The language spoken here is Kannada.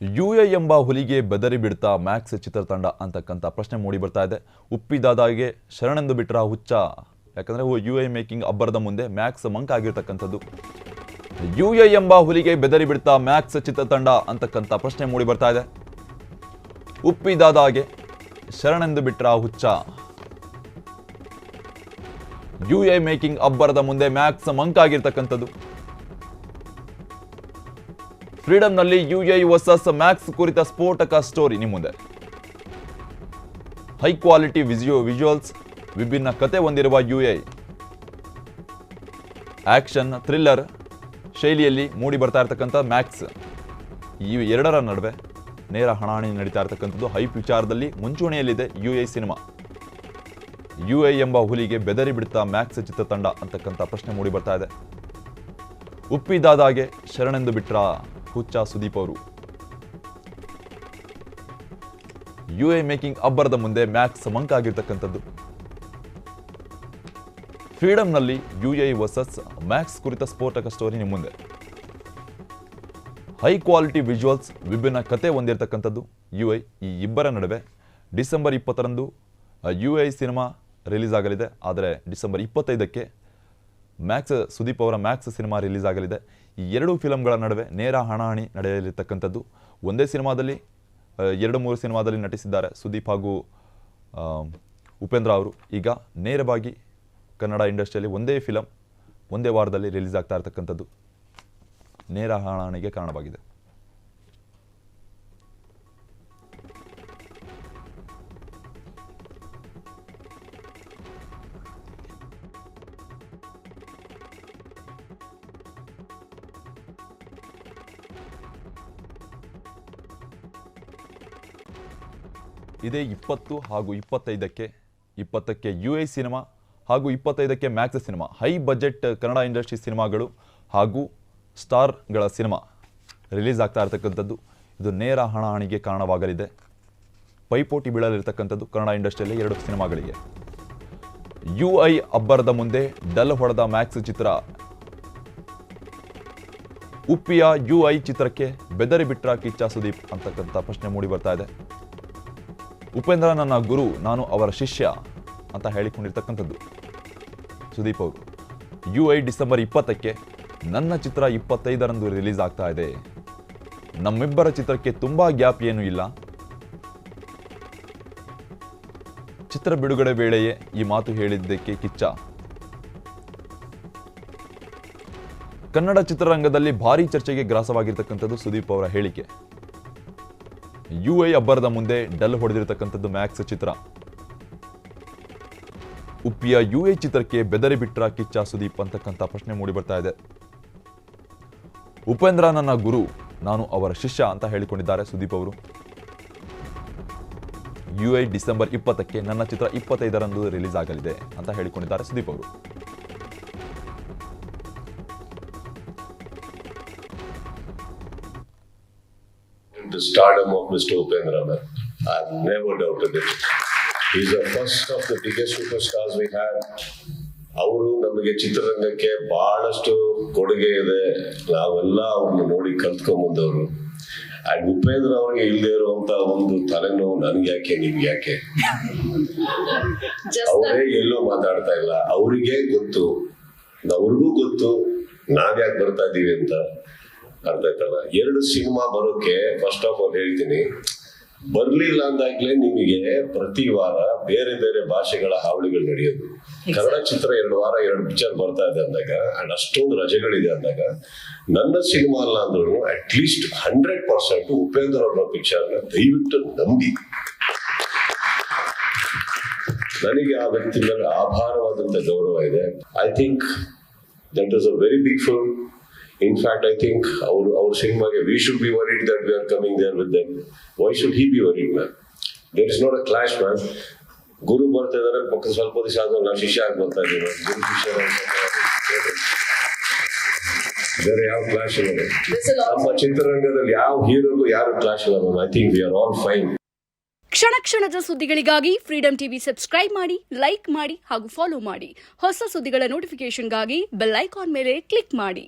ಯು ಎ ಎಂಬ ಹುಲಿಗೆ ಬೆದರಿ ಬಿಡ್ತಾ ಮ್ಯಾಕ್ಸ್ ಚಿತ್ರತಂಡ ಅಂತಕ್ಕಂಥ ಪ್ರಶ್ನೆ ಮೂಡಿ ಬರ್ತಾ ಇದೆ. ಉಪ್ಪಿದಾದಾಗೆ ಶರಣೆಂದು ಬಿಟ್ರ ಹುಚ್ಚ. ಯಾಕಂದ್ರೆ ಯು ಎ ಮೇಕಿಂಗ್ ಅಬ್ಬರದ ಮುಂದೆ ಮ್ಯಾಕ್ಸ್ ಮಂಕ್ ಆಗಿರ್ತಕ್ಕಂಥದ್ದು. ಯು ಎ ಎಂಬ ಹುಲಿಗೆ ಬೆದರಿ ಬಿಡ್ತಾ ಮ್ಯಾಕ್ಸ್ ಚಿತ್ರತಂಡ ಅಂತಕ್ಕಂಥ ಪ್ರಶ್ನೆ ಮೂಡಿ ಬರ್ತಾ ಇದೆ. ಉಪ್ಪಿದಾದಾಗೆ ಶರಣೆಂದು ಬಿಟ್ರ ಹುಚ್ಚ. ಯು ಎ ಮೇಕಿಂಗ್ ಅಬ್ಬರದ ಮುಂದೆ ಮ್ಯಾಕ್ಸ್ ಮಂಕ್ ಆಗಿರ್ತಕ್ಕಂಥದ್ದು. ಫ್ರೀಡಂನಲ್ಲಿ ಯುಎ ವರ್ಸಸ್ ಮ್ಯಾಕ್ಸ್ ಕುರಿತ ಸ್ಫೋಟಕ ಸ್ಟೋರಿ ನಿಮ್ಮ ಮುಂದೆ. ಹೈ ಕ್ವಾಲಿಟಿ ವಿಜಿಯೋ ವಿಜುವಲ್ಸ್ ವಿಭಿನ್ನ ಕತೆ ಹೊಂದಿರುವ ಯುಎ ಆಕ್ಷನ್ ಥ್ರಿಲ್ಲರ್ ಶೈಲಿಯಲ್ಲಿ ಮೂಡಿ ಬರ್ತಾ ಇರತಕ್ಕಂಥ ಮ್ಯಾಕ್ಸ್. ಈ ಎರಡರ ನಡುವೆ ನೇರ ಹಣಾಹಣಿ ನಡೀತಾ ಇರತಕ್ಕಂಥದ್ದು ಹೈಪ್ ವಿಚಾರದಲ್ಲಿ ಮುಂಚೂಣಿಯಲ್ಲಿದೆ U A cinema. U A ಎಂಬ ಹುಲಿಗೆ ಬೆದರಿ ಬಿಡ್ತಾ ಮ್ಯಾಕ್ಸ್ ಚಿತ್ರತಂಡ ಅಂತಕ್ಕಂಥ ಪ್ರಶ್ನೆ ಮೂಡಿ ಬರ್ತಾ ಇದೆ. ಉಪ್ಪಿದಾದಾಗೆ ಶರಣೆಂದು ಬಿಟ್ರ? ಹುಚ್ಚ ಸುದೀಪ್ ಅವರು ಯು ಮೇಕಿಂಗ್ ಅಬ್ಬರದ ಮುಂದೆ ಮ್ಯಾಚ್ ಸಮಂಕ ಆಗಿರ್ತಕ್ಕಂಥದ್ದು ಫ್ರೀಡಂನಲ್ಲಿ ಯು ಎ ವರ್ಸಸ್ ಮ್ಯಾಕ್ಸ್ ಕುರಿತ ಸ್ಫೋಟಕ ಸ್ಟೋರಿ ನಿಮ್ಮ ಮುಂದೆ. ಹೈ ಕ್ವಾಲಿಟಿ ವಿಜುವಲ್ಸ್ ವಿಭಿನ್ನ ಕತೆ ಹೊಂದಿರತಕ್ಕಂಥದ್ದು. ಯು ಈ ಇಬ್ಬರ ನಡುವೆ ಡಿಸೆಂಬರ್ ಇಪ್ಪತ್ತರಂದು ಯು ಐ ಸಿನಿಮಾ ರಿಲೀಸ್ ಆಗಲಿದೆ. ಆದರೆ ಡಿಸೆಂಬರ್ ಇಪ್ಪತ್ತೈದಕ್ಕೆ ಮ್ಯಾಕ್ಸ್ ಸುದೀಪ್ ಅವರ ಮ್ಯಾಕ್ಸ್ ಸಿನಿಮಾ ರಿಲೀಸ್ ಆಗಲಿದೆ. ಈ ಎರಡು ಫಿಲಮ್ಗಳ ನಡುವೆ ನೇರ ಹಣಾಹಣಿ ನಡೆಯಲಿರ್ತಕ್ಕಂಥದ್ದು. ಒಂದೇ ಸಿನಿಮಾದಲ್ಲಿ ಎರಡು ಮೂರು ಸಿನಿಮಾದಲ್ಲಿ ನಟಿಸಿದ್ದಾರೆ ಸುದೀಪ್ ಹಾಗೂ ಉಪೇಂದ್ರ ಅವರು. ಈಗ ನೇರವಾಗಿ ಕನ್ನಡ ಇಂಡಸ್ಟ್ರಿಯಲ್ಲಿ ಒಂದೇ ಫಿಲಮ್ ಒಂದೇ ವಾರದಲ್ಲಿ ರಿಲೀಸ್ ಆಗ್ತಾ ಇರತಕ್ಕಂಥದ್ದು. ನೇರ ಹಣಾಹಣಿಗೆ ಕಾರಣವಾಗಿದೆ. ಇದೇ ಇಪ್ಪತ್ತು ಹಾಗೂ ಇಪ್ಪತ್ತೈದಕ್ಕೆ, ಇಪ್ಪತ್ತಕ್ಕೆ ಯು ಐ ಸಿನಿಮಾ ಹಾಗೂ ಇಪ್ಪತ್ತೈದಕ್ಕೆ Max cinema high budget Kannada industry ಸಿನಿಮಾಗಳು ಹಾಗೂ ಸ್ಟಾರ್ಗಳ ಸಿನಿಮಾ ರಿಲೀಸ್ ಆಗ್ತಾ ಇರತಕ್ಕಂಥದ್ದು. ಇದು ನೇರ ಹಣಾಹಣಿಗೆ ಕಾರಣವಾಗಲಿದೆ. ಪೈಪೋಟಿ ಬೀಳಲಿರ್ತಕ್ಕಂಥದ್ದು ಕನ್ನಡ ಇಂಡಸ್ಟ್ರಿಯಲ್ಲಿ ಎರಡು ಸಿನಿಮಾಗಳಿಗೆ ಯು ಐ ಅಬ್ಬರದ ಮುಂದೆ ಡಲ್ ಹೊಡೆದ ಮ್ಯಾಕ್ಸ್ ಚಿತ್ರ. ಉಪ್ಪಿಯ ಯು ಐ ಚಿತ್ರಕ್ಕೆ ಬೆದರಿ ಬಿಟ್ರ ಕಿಚ್ಚ ಸುದೀಪ್ ಅಂತಕ್ಕಂಥ ಪ್ರಶ್ನೆ ಮೂಡಿ ಬರ್ತಾ ಇದೆ. ಉಪೇಂದ್ರ ನನ್ನ ಗುರು, ನಾನು ಅವರ ಶಿಷ್ಯ ಅಂತ ಹೇಳಿಕೊಂಡಿರ್ತಕ್ಕಂಥದ್ದು. ಸುದೀಪ್ ಅವರು ಯು ಐ ಡಿಸೆಂಬರ್ ಇಪ್ಪತ್ತಕ್ಕೆ ನನ್ನ ಚಿತ್ರ ಇಪ್ಪತ್ತೈದರಂದು ರಿಲೀಸ್ ಆಗ್ತಾ ಇದೆ. ನಮ್ಮಿಬ್ಬರ ಚಿತ್ರಕ್ಕೆ ತುಂಬ ಗ್ಯಾಪ್ ಏನೂ ಇಲ್ಲ. ಚಿತ್ರ ಬಿಡುಗಡೆ ವೇಳೆಯೇ ಈ ಮಾತು ಹೇಳಿದ್ದಕ್ಕೆ ಕಿಚ್ಚ. ಕನ್ನಡ ಚಿತ್ರರಂಗದಲ್ಲಿ ಭಾರಿ ಚರ್ಚೆಗೆ ಗ್ರಾಸವಾಗಿರ್ತಕ್ಕಂಥದ್ದು ಸುದೀಪ್ ಅವರ ಹೇಳಿಕೆ. ಯು ಎ ಅಬ್ಬರದ ಮುಂದೆ ಡಲ್ ಹೊಡೆದಿರತಕ್ಕಂಥದ್ದು ಮ್ಯಾಕ್ಸ್ ಚಿತ್ರ. ಉಪ್ಪಿಯ ಯು ಎ ಚಿತ್ರಕ್ಕೆ ಬೆದರಿ ಬಿಟ್ರ ಕಿಚ್ಚ ಸುದೀಪ್ ಅಂತಕ್ಕಂಥ ಪ್ರಶ್ನೆ ಮೂಡಿ ಬರ್ತಾ ಇದೆ. ಉಪೇಂದ್ರ ನನ್ನ ಗುರು, ನಾನು ಅವರ ಶಿಷ್ಯ ಅಂತ ಹೇಳಿಕೊಂಡಿದ್ದಾರೆ ಸುದೀಪ್ ಅವರು. ಯು ಐ ಡಿಸೆಂಬರ್ ಇಪ್ಪತ್ತಕ್ಕೆ ನನ್ನ ಚಿತ್ರ ಇಪ್ಪತ್ತೈದರಂದು ರಿಲೀಸ್ ಆಗಲಿದೆ ಅಂತ ಹೇಳಿಕೊಂಡಿದ್ದಾರೆ ಸುದೀಪ್ ಅವರು. The stardom of Mr. Upendra man. I've never doubted it. He's the first of the biggest superstars we had. ಅವರು ನಮಗೆ ಚಿತ್ರರಂಗಕ್ಕೆ ಬಹಳಷ್ಟು ಕೊಡುಗೆ ಇದೆ ನಾವೆಲ್ಲ ಅವ್ರನ್ನ ನೋಡಿ ಕಲ್ತ್ಕೊಂಡ್ಬಂದವರು ಅಂಡ್ ಉಪೇಂದ್ರ ಅವ್ರಿಗೆ ಇಲ್ಲದೆ ಇರುವಂತ ಒಂದು ತಲೆನೋವು ನನ್ಗೆ ಯಾಕೆ ನಿಮ್ಗೆ ಯಾಕೆ ಅವರೇ ಎಲ್ಲೂ ಮಾತಾಡ್ತಾ ಇಲ್ಲ ಅವರಿಗೆ ಗೊತ್ತು ಅವ್ರಿಗೂ ಗೊತ್ತು ನಾವ್ಯಾಕೆ ಬರ್ತಾ ಇದ್ದೀವಿ ಅಂತ ಅರ್ಥ ಆಯ್ತಲ್ಲ? ಎರಡು ಸಿನಿಮಾ ಬರೋಕೆ ಫಸ್ಟ್ ಆಫ್ ಆಲ್ ಹೇಳ್ತೀನಿ. ಬರ್ಲಿಲ್ಲ ಅಂದಾಗ್ಲೇ ನಿಮಗೆ ಪ್ರತಿ ವಾರ ಬೇರೆ ಬೇರೆ ಭಾಷೆಗಳ ಹಾವಳಿಗಳು ನಡೆಯೋದು. ಕನ್ನಡ ಚಿತ್ರ ಎರಡು ವಾರ ಎರಡು ಪಿಕ್ಚರ್ ಬರ್ತಾ ಇದೆ ಅಂದಾಗ ಅಂಡ್ ಅಷ್ಟೊಂದು ರಜೆಗಳಿದೆ ಅಂದಾಗ ನನ್ನ ಸಿನಿಮಾ ಅಲ್ಲ ಅಂದ್ರೂ at least hundred percent Upendra ಅವರ ಪಿಕ್ಚರ್ನ ದಯವಿಟ್ಟು ನಂಬಿ. ನನಗೆ ಆ ವ್ಯಕ್ತಿ ಮೇಲೆ ಆಭಾರವಾದಂತ ಗೌರವ ಇದೆ. I think that is a very big film in fact I think ಅವರು ಅವ್ರ ಸಿನಿಮಾಗೆ we should be worried that we are coming there with them why should he be worried ma'am there is not a clash ma'am ಗುರು ಬರ್ತಾ ಇದ್ದಾರೆ ಪಕ್ಕ ಸ್ವಲ್ಪ ದಿವಸ ಆದ್ಮೇಲೆ ನಾವು ಶಿಷ್ಯ ಆಗಿ ಬರ್ತಾ ಇದ್ದೀವಿ ಗುರು ಶಿಷ್ಯ ಬೇರೆ ಯಾವ ಕ್ಲಾಶ್ ಇಲ್ಲ ನಮ್ಮ ಚಿತ್ರರಂಗದಲ್ಲಿ ಯಾವ ಹೀರೋಗೂ ಯಾರು ಕ್ಲಾಶ್ ಇಲ್ಲ ma'am I think we are all fine ಕ್ಷಣ ಕ್ಷಣದ ಸುದ್ದಿಗಳಿಗಾಗಿ ಫ್ರೀಡಂ ಟಿವಿ ಸಬ್ಸ್ಕ್ರೈಬ್ ಮಾಡಿ ಲೈಕ್ ಮಾಡಿ ಹಾಗೂ ಫಾಲೋ ಮಾಡಿ. ಹೊಸ ಸುದ್ದಿಗಳ ನೋಟಿಫಿಕೇಶನ್ಗಾಗಿ ಬೆಲ್ ಐಕಾನ್ ಮೇಲೆ ಕ್ಲಿಕ್ ಮಾಡಿ.